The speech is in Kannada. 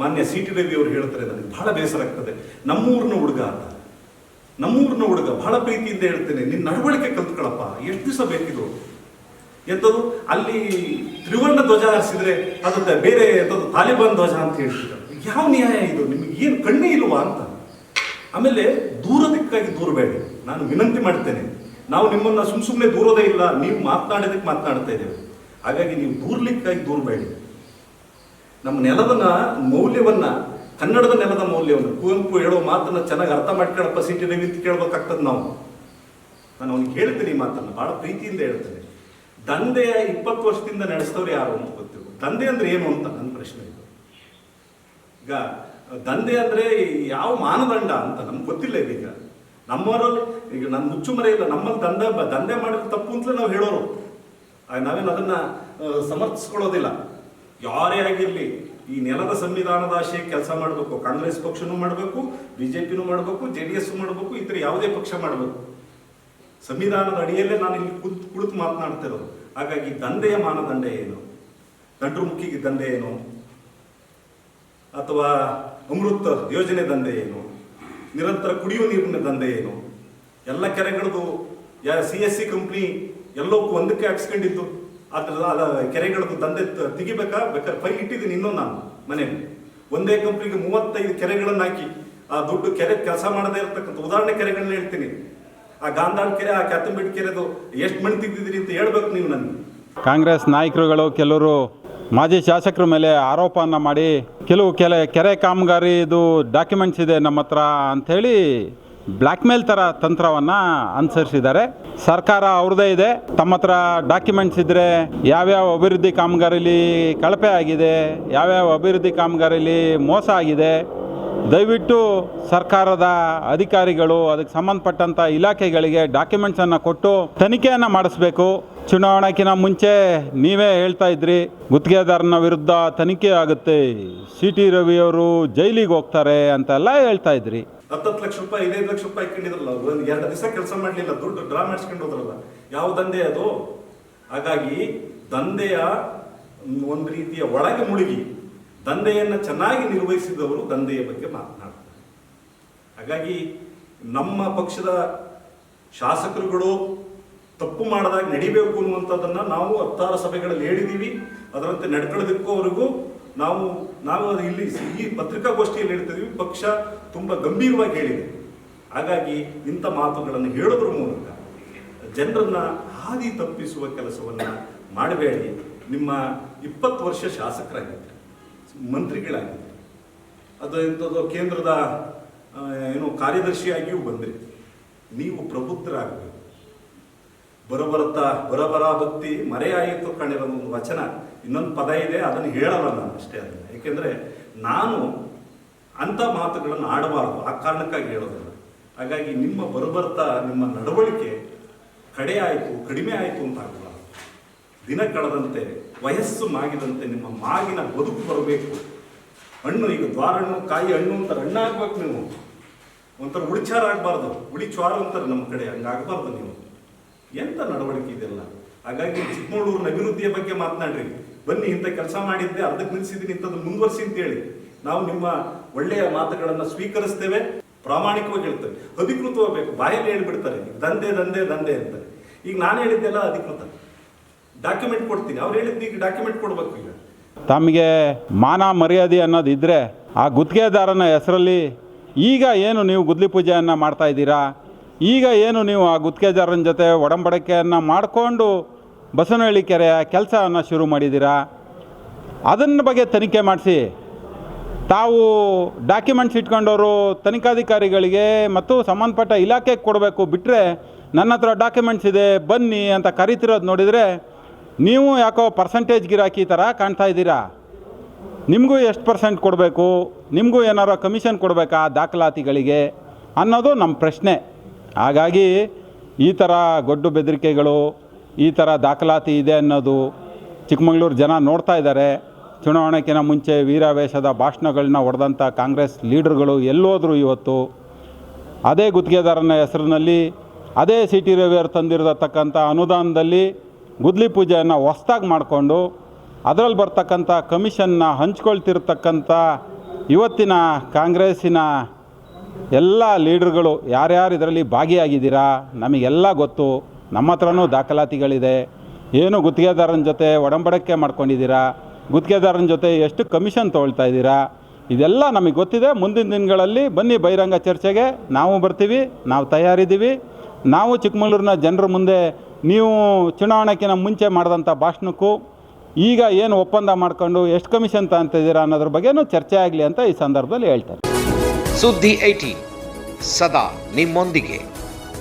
ಮಾನ್ಯ ಸಿ ಟಿ ರವಿ ಅವರು ಹೇಳ್ತಾರೆ, ನನಗೆ ಬಹಳ ಬೇಸರ ಆಗ್ತದೆ. ನಮ್ಮೂರಿನ ಹುಡುಗ ಅಂತ. ನಮ್ಮೂರಿನ ಹುಡುಗ ಬಹಳ ಪ್ರೀತಿಯಿಂದ ಹೇಳ್ತೇನೆ ನಿನ್ನ ನಡವಳಿಕೆ ಕಲ್ತ್ಕೊಳಪ್ಪ, ಎಷ್ಟು ದಿವಸ ಬೇಕಿದ್ರು. ಎಂಥದ್ದು ಅಲ್ಲಿ ತ್ರಿವರ್ಣ ಧ್ವಜ ಹಾರಿಸಿದ್ರೆ ಅದು ಬೇರೆ ಎಂಥದ್ದು ತಾಲಿಬಾನ್ ಧ್ವಜ ಅಂತ ಹೇಳ್ತಿದ್ದಾರೆ ಯಾವ ನ್ಯಾಯ ಇದು? ನಿಮಗೆ ಏನು ಕಣ್ಣೇ ಇಲ್ವಾ ಅಂತ. ಆಮೇಲೆ ದೂರದಕ್ಕಾಗಿ ದೂರಬೇಡಿ. ನಾನು ವಿನಂತಿ ಮಾಡ್ತೇನೆ, ನಾವು ನಿಮ್ಮನ್ನ ಸುಮ್ ಸುಮ್ಮನೆ ದೂರೋದೇ ಇಲ್ಲ, ನೀವು ಮಾತನಾಡೋದಕ್ಕೆ ಮಾತನಾಡ್ತಾ ಇದ್ದೇವೆ. ಹಾಗಾಗಿ ನೀವು ದೂರ್ಲಿಕ್ಕಾಗಿ ದೂರಬೇಡಿ. ನಮ್ಮ ನೆಲದ ಮೌಲ್ಯವನ್ನ, ಕನ್ನಡದ ನೆಲದ ಮೌಲ್ಯವನ್ನು, ಕುವೆಂಪು ಹೇಳೋ ಮಾತನ್ನ ಚೆನ್ನಾಗಿ ಅರ್ಥ ಮಾಡ್ಕೊಳ್ಳಪ್ಪ ಸಿಟಿ ನಿಂತು ಕೇಳ್ಬೇಕಾಗ್ತದೆ ನಾವು. ನಾನು ಅವ್ನಿಗೆ ಹೇಳ್ತೀನಿ ಈ ಮಾತನ್ನ, ಬಹಳ ಪ್ರೀತಿಯಿಂದ ಹೇಳ್ತೇನೆ. ದಂಧೆಯ ಇಪ್ಪತ್ತು ವರ್ಷದಿಂದ ನಡೆಸಿದವ್ರು ಯಾರು ಅಂತ ಗೊತ್ತಿಲ್ಲ. ದಂಧೆ ಅಂದ್ರೆ ಏನು ಅಂತ ನನ್ನ ಪ್ರಶ್ನೆ ಇದು. ಈಗ, ದಂಧೆ ಅಂದ್ರೆ ಯಾವ ಮಾನದಂಡ ಅಂತ ನಮ್ಗೆ ಗೊತ್ತಿಲ್ಲ ಇದೀಗ. ನಮ್ಮವರಲ್ಲಿ ಈಗ ನನ್ನ ಮುಚ್ಚುಮರೆ ಇಲ್ಲ, ನಮ್ಮಲ್ಲಿ ದಂಧೆ ದಂಧೆ ಮಾಡಿದ್ರೆ ತಪ್ಪು ಅಂತಲೇ ನಾವು ಹೇಳೋರು. ನಾವೇನು ಅದನ್ನ ಸಮರ್ಥಿಸ್ಕೊಳ್ಳೋದಿಲ್ಲ. ಯಾರೇ ಆಗಿರಲಿ, ಈ ನೆಲದ ಸಂವಿಧಾನದ ಆಶಯ ಕೆಲಸ ಮಾಡಬೇಕು, ಕಾಂಗ್ರೆಸ್ ಪಕ್ಷನೂ ಮಾಡಬೇಕು, ಬಿಜೆಪಿನೂ ಮಾಡಬೇಕು ಜೆ ಡಿ ಎಸ್ ಮಾಡಬೇಕು ಇತರ ಯಾವುದೇ ಪಕ್ಷ ಮಾಡಬೇಕು. ಸಂವಿಧಾನದ ಅಡಿಯಲ್ಲೇ ನಾನು ಇಲ್ಲಿ ಕುಳಿತು ಕುಳಿತು ಮಾತನಾಡ್ತಿರೋದು ಹಾಗಾಗಿ ದಂಧೆಯ ಮಾನದಂಡ ಏನು? ದಂಡ್ರು ಮುಖಿಗೆ ದಂಧೆ ಏನು? ಅಥವಾ ಅಮೃತ ಯೋಜನೆ ದಂಧೆ ಏನು? ನಿರಂತರ ಕುಡಿಯುವ ನೀರಿನ ದಂಧೆ ಏನು? ಎಲ್ಲ ಕೆರೆಗಳದು ಯಾ, ಸಿ ಎಸ್ ಸಿ ಕಂಪ್ನಿ ಎಲ್ಲಕ್ಕೂ ಒಂದಕ್ಕೆ ಹಾಕ್ಸ್ಕೊಂಡಿದ್ದು. ಅದ್ರ ಅದ ಕೆರೆಗಳದ್ದು ದಂಧೆ ತೆಗಿಬೇಕಾ? ಬೇಕಾದ್ರೆ ಫೈಲ್ ಇಟ್ಟಿದ್ದೀನಿ ಇನ್ನೊಂದು ನಾನು, ಮನೆಯಲ್ಲಿ. ಒಂದೇ ಕಂಪ್ನಿಗೆ ಮೂವತ್ತೈದು ಕೆರೆಗಳನ್ನು ಹಾಕಿ, ಆ ದುಡ್ಡು ಕೆರೆ ಕೆಲಸ ಮಾಡದೇ ಇರತಕ್ಕಂಥ ಉದಾಹರಣೆ ಕೆರೆಗಳನ್ನ ಹೇಳ್ತೀನಿ. ಆ ಗಾಂಧಾಳ್ ಕೆರೆ, ಆ ಕ್ಯಾತಂಬೇಟ್ ಕೆರೆದು ಎಷ್ಟು ಮಣ್ಣು ತೆಗ್ದಿದ್ದೀರಿ ಅಂತ ಹೇಳ್ಬೇಕು ನೀವು ನನಗೆ. ಕಾಂಗ್ರೆಸ್ ನಾಯಕರುಗಳು, ಕೆಲವರು ಮಾಜಿ ಶಾಸಕರ ಮೇಲೆ ಆರೋಪವನ್ನು ಮಾಡಿ, ಕೆಲವು ಕೆಲ ಕೆರೆ ಕಾಮಗಾರಿದು ಡಾಕ್ಯುಮೆಂಟ್ಸ್ ಇದೆ ನಮ್ಮ ಹತ್ರ ಅಂಥೇಳಿ ಬ್ಲ್ಯಾಕ್ ಮೇಲ್ ಥರ ತಂತ್ರವನ್ನು ಅನುಸರಿಸಿದ್ದಾರೆ. ಸರ್ಕಾರ ಅವ್ರದ್ದೇ ಇದೆ. ತಮ್ಮ ಹತ್ರ ಡಾಕ್ಯುಮೆಂಟ್ಸ್ ಇದ್ದರೆ ಯಾವ್ಯಾವ ಅಭಿವೃದ್ಧಿ ಕಾಮಗಾರಿಲಿ ಕಳಪೆ ಆಗಿದೆ, ಯಾವ್ಯಾವ ಅಭಿವೃದ್ಧಿ ಕಾಮಗಾರಿಲಿ ಮೋಸ ಆಗಿದೆ ದಯವಿಟ್ಟು ಸರ್ಕಾರದ ಅಧಿಕಾರಿಗಳು ಅದಕ್ಕೆ ಸಂಬಂಧಪಟ್ಟಂಥ ಇಲಾಖೆಗಳಿಗೆ ಡಾಕ್ಯುಮೆಂಟ್ಸನ್ನು ಕೊಟ್ಟು ತನಿಖೆಯನ್ನು ಮಾಡಿಸ್ಬೇಕು. ಚುನಾವಣೆಗಿನ ಮುಂಚೆ ನೀವೇ ಹೇಳ್ತಾ ಇದ್ರಿ ಗುತ್ತಿಗೆದಾರನ ವಿರುದ್ಧ ತನಿಖೆ ಆಗುತ್ತೆ. ಸಿ ಟಿ ರವಿಯವರು ಜೈಲಿಗೆ ಹೋಗ್ತಾರೆ ಅಂತೆಲ್ಲ ಹೇಳ್ತಾ ಇದ್ರಿ. ಹತ್ತತ್ತು ಲಕ್ಷ ರೂಪಾಯಿ ಐದೈದು ಲಕ್ಷ ರೂಪಾಯಿ ಇಟ್ಕೊಂಡಿದ್ರಲ್ಲ ಒಂದು ಎರಡು ದಿವಸ ಕೆಲಸ ಮಾಡಲಿಲ್ಲ ದುಡ್ಡು ಡ್ರಾ ಮಾಡಿಸ್ಕೊಂಡು ಹೋದ್ರಲ್ಲ ಯಾವ ದಂಧೆ ಅದು? ಹಾಗಾಗಿ ದಂಧೆಯ ಒಂದು ರೀತಿಯ ಒಳಗೆ ಮುಳುಗಿ ದಂಧೆಯನ್ನು ಚೆನ್ನಾಗಿ ನಿರ್ವಹಿಸಿದವರು ದಂಧೆಯ ಬಗ್ಗೆ ಮಾತನಾಡ್ತಾರೆ. ಹಾಗಾಗಿ ನಮ್ಮ ಪಕ್ಷದ ಶಾಸಕರುಗಳು ತಪ್ಪು ಮಾಡಿದಾಗ ನಡಿಬೇಕು ಅನ್ನುವಂಥದ್ದನ್ನು ನಾವು ಹತ್ತಾರು ಸಭೆಗಳಲ್ಲಿ ಹೇಳಿದ್ದೀವಿ ಅದರಂತೆ ನಡ್ಕೊಳ್ಳೋದಕ್ಕೂವರೆಗೂ ನಾವು ನಾವು ಅದು ಇಲ್ಲಿ ಈ ಪತ್ರಿಕಾಗೋಷ್ಠಿಯಲ್ಲಿ ಹೇಳ್ತಿದ್ದೀವಿ ಪಕ್ಷ ತುಂಬ ಗಂಭೀರವಾಗಿ ಹೇಳಿದೆ. ಹಾಗಾಗಿ ಇಂಥ ಮಾತುಗಳನ್ನು ಹೇಳೋದ್ರ ಮೂಲಕ ಜನರನ್ನ ಹಾದಿ ತಪ್ಪಿಸುವ ಕೆಲಸವನ್ನ ಮಾಡಬೇಡಿ. ನಿಮ್ಮ ಇಪ್ಪತ್ತು ವರ್ಷ ಶಾಸಕರಾಗಿದ್ದರೆ. ಮಂತ್ರಿಗಳಾಗಿದ್ದರೆ. ಅದು ಎಂಥದ್ದು ಕೇಂದ್ರದ ಏನು ಕಾರ್ಯದರ್ಶಿಯಾಗಿಯೂ ಬಂದ್ರಿ. ನೀವು ಪ್ರಬುದ್ಧರಾಗಬೇಕು. ಬರಬರುತ್ತಾ ಬರಬರ ಭಕ್ತಿ ಮರೆಯಾಯಿತು ಕಾಣಿರೋ ಒಂದು ವಚನ. ಇನ್ನೊಂದು ಪದ ಇದೆ, ಅದನ್ನು ಹೇಳಲ್ಲ ನಾನು ಅಷ್ಟೇ ಅದನ್ನು. ಏಕೆಂದರೆ ನಾನು ಅಂಥ ಮಾತುಗಳನ್ನು ಆಡಬಾರದು. ಆ ಕಾರಣಕ್ಕಾಗಿ ಹೇಳೋದಿಲ್ಲ. ಹಾಗಾಗಿ ನಿಮ್ಮ ಬರಬರ್ತಾ, ನಿಮ್ಮ ನಡವಳಿಕೆ ಕಡೆ ಆಯಿತು, ಕಡಿಮೆ ಆಯಿತು ಅಂತ ಆಗಬಾರದು ದಿನ ಕಳೆದಂತೆ, ವಯಸ್ಸು ಮಾಗಿದಂತೆ ನಿಮ್ಮ ಮಾಗಿನ ಬದುಕು ಬರಬೇಕು. ಹಣ್ಣು, ಈಗ ದ್ವಾರಣ್ಣು ಕಾಯಿ ಹಣ್ಣು ಅಂತಾರೆ ಹಣ್ಣು ಆಗ್ಬೇಕು ನೀವು. ಒಂಥರ ಉಳಿಚಾರ ಆಗಬಾರ್ದು. ಉಳಿಚಾರು ಅಂತಾರೆ ನಮ್ಮ ಕಡೆ, ಹಂಗಾಗಬಾರ್ದು ನೀವು. ಎಂತ ನಡವಳಿಕೆ ಇದೆಲ್ಲ? ಹಾಗಾಗಿ ಚಿಕ್ಕಮಗಳೂರಿನ ಅಭಿವೃದ್ಧಿಯ ಬಗ್ಗೆ ಮಾತನಾಡ್ರಿ. ಬನ್ನಿ, ಇಂಥ ಕೆಲಸ ಮಾಡಿದ್ದೆ, ಅರ್ಧಕ್ಕೆ ನಿಲ್ಲಿಸಿದ್ದೀನಿ ಇಂಥದ್ದು ಮುಂದುವರಿಸಿ ಅಂತ ಹೇಳಿ ನಾವು ನಿಮ್ಮ ಒಳ್ಳೆಯ ಮಾತುಗಳನ್ನು ಸ್ವೀಕರಿಸ್ತೇವೆ, ಪ್ರಾಮಾಣಿಕವಾಗಿ ಹೇಳ್ತೇವೆ. ಅಧಿಕೃತವಾಗಬೇಕು. ಬಾಯಲ್ಲಿ ಹೇಳ್ಬಿಡ್ತಾರೆ ದಂಧೆ ದಂಧೆ ದಂಧೆ ಅಂತಾರೆ ಈಗ ನಾನು ಹೇಳಿದ್ದೆಲ್ಲ ಅಧಿಕೃತ. ಡಾಕ್ಯುಮೆಂಟ್ ಕೊಡ್ತೀನಿ. ಅವ್ರು ಹೇಳಿದ್ ಈಗ ಡಾಕ್ಯುಮೆಂಟ್ ಕೊಡ್ಬೇಕು ಈಗ. ತಮಗೆ ಮಾನ ಮರ್ಯಾದೆ ಅನ್ನೋದು ಇದ್ದರೆ ಆ ಗುತ್ತಿಗೆದಾರನ ಹೆಸರಲ್ಲಿ ಈಗ ಏನು ನೀವು ಗುದ್ಲಿ ಪೂಜೆಯನ್ನು ಮಾಡ್ತಾ ಇದ್ದೀರಾ? ಈಗ ಏನು ನೀವು ಆ ಗುತ್ತಿಗೆದಾರನ ಜೊತೆ ಒಡಂಬಡಿಕೆಯನ್ನು ಮಾಡಿಕೊಂಡು ಬಸವನಹಳ್ಳಿ ಕೆರೆಯ ಕೆಲಸವನ್ನು ಶುರು ಮಾಡಿದ್ದೀರಾ? ಅದನ್ನ ಬಗ್ಗೆ ತನಿಖೆ ಮಾಡಿಸಿ. ತಾವು ಡಾಕ್ಯುಮೆಂಟ್ಸ್ ಇಟ್ಕೊಂಡವರು ತನಿಖಾಧಿಕಾರಿಗಳಿಗೆ ಮತ್ತು ಸಂಬಂಧಪಟ್ಟ ಇಲಾಖೆಗೆ ಕೊಡಬೇಕು. ಬಿಟ್ಟರೆ ನನ್ನ ಹತ್ರ ಡಾಕ್ಯುಮೆಂಟ್ಸ್ ಇದೆ, ಬನ್ನಿ ಅಂತ ಕರಿತಿರೋದು ನೋಡಿದರೆ ನೀವು ಯಾಕೋ ಪರ್ಸೆಂಟೇಜ್ ಗಿರಾಕಿ ಥರ ಕಾಣ್ತಾ ಇದ್ದೀರಾ? ನಿಮಗೂ ಎಷ್ಟು ಪರ್ಸೆಂಟ್ ಕೊಡಬೇಕು? ನಿಮಗೂ ಏನಾರು ಕಮಿಷನ್ ಕೊಡಬೇಕಾ ದಾಖಲಾತಿಗಳಿಗೆ? ಅನ್ನೋದು ನಮ್ಮ ಪ್ರಶ್ನೆ. ಹಾಗಾಗಿ ಈ ಥರ ಗೊಡ್ಡು ಬೆದರಿಕೆಗಳು, ಈ ಥರ ದಾಖಲಾತಿ ಇದೆ ಅನ್ನೋದು ಚಿಕ್ಕಮಗಳೂರು ಜನ ನೋಡ್ತಾ ಇದ್ದಾರೆ. ಚುನಾವಣೆಗಿನ ಮುಂಚೆ ವೀರಾವೇಶದ ಭಾಷಣಗಳನ್ನ ಹೊಡೆದಂಥ ಕಾಂಗ್ರೆಸ್ ಲೀಡರ್ಗಳು ಎಲ್ಲೋದ್ರು ಇವತ್ತು. ಅದೇ ಗುತ್ತಿಗೆದಾರನ ಹೆಸರಿನಲ್ಲಿ, ಅದೇ ಸಿ ಟಿ ರವಿಯವರು ತಂದಿರತಕ್ಕಂಥ ಅನುದಾನದಲ್ಲಿ ಗುದ್ಲಿ ಪೂಜೆಯನ್ನು ಹೊಸ್ದಾಗಿ ಮಾಡಿಕೊಂಡು ಅದರಲ್ಲಿ ಬರ್ತಕ್ಕಂಥ ಕಮಿಷನ್ನ ಹಂಚ್ಕೊಳ್ತಿರ್ತಕ್ಕಂಥ ಇವತ್ತಿನ ಕಾಂಗ್ರೆಸ್ಸಿನ ಎಲ್ಲ ಲೀಡರ್ಗಳು ಯಾರ್ಯಾರು ಇದರಲ್ಲಿ ಭಾಗಿಯಾಗಿದ್ದೀರಾ ನಮಗೆಲ್ಲ ಗೊತ್ತು. ನಮ್ಮ ಹತ್ರನೂ ದಾಖಲಾತಿಗಳಿದೆ. ಏನು ಗುತ್ತಿಗೆದಾರನ ಜೊತೆ ಒಡಂಬಡಿಕೆ ಮಾಡ್ಕೊಂಡಿದ್ದೀರಾ? ಗುತ್ತಿಗೆದಾರನ ಜೊತೆ ಎಷ್ಟು ಕಮಿಷನ್ ತೊಗೊಳ್ತಾ ಇದ್ದೀರಾ? ಇದೆಲ್ಲ ನಮಗೆ ಗೊತ್ತಿದೆ. ಮುಂದಿನ ದಿನಗಳಲ್ಲಿ ಬನ್ನಿ ಬಹಿರಂಗ ಚರ್ಚೆಗೆ. ನಾವು ಬರ್ತೀವಿ, ನಾವು ತಯಾರಿದ್ದೀವಿ. ನಾವು ಚಿಕ್ಕಮಗಳೂರಿನ ಜನರ ಮುಂದೆ ನೀವು ಚುನಾವಣೆಗಿಂತ ಮುಂಚೆ ಮಾಡಿದಂಥ ಭಾಷಣಕ್ಕೂ ಈಗ ಏನು ಒಪ್ಪಂದ ಮಾಡ್ಕೊಂಡು ಎಷ್ಟು ಕಮಿಷನ್ ತಗೊಂತಿದ್ದೀರಾ ಅನ್ನೋದ್ರ ಬಗ್ಗೆನೂ ಚರ್ಚೆ ಆಗಲಿ ಅಂತ ಈ ಸಂದರ್ಭದಲ್ಲಿ ಹೇಳ್ತಾರೆ. ಸುದ್ದಿ ಐಟಿ ಸದಾ ನಿಮ್ಮೊಂದಿಗೆ.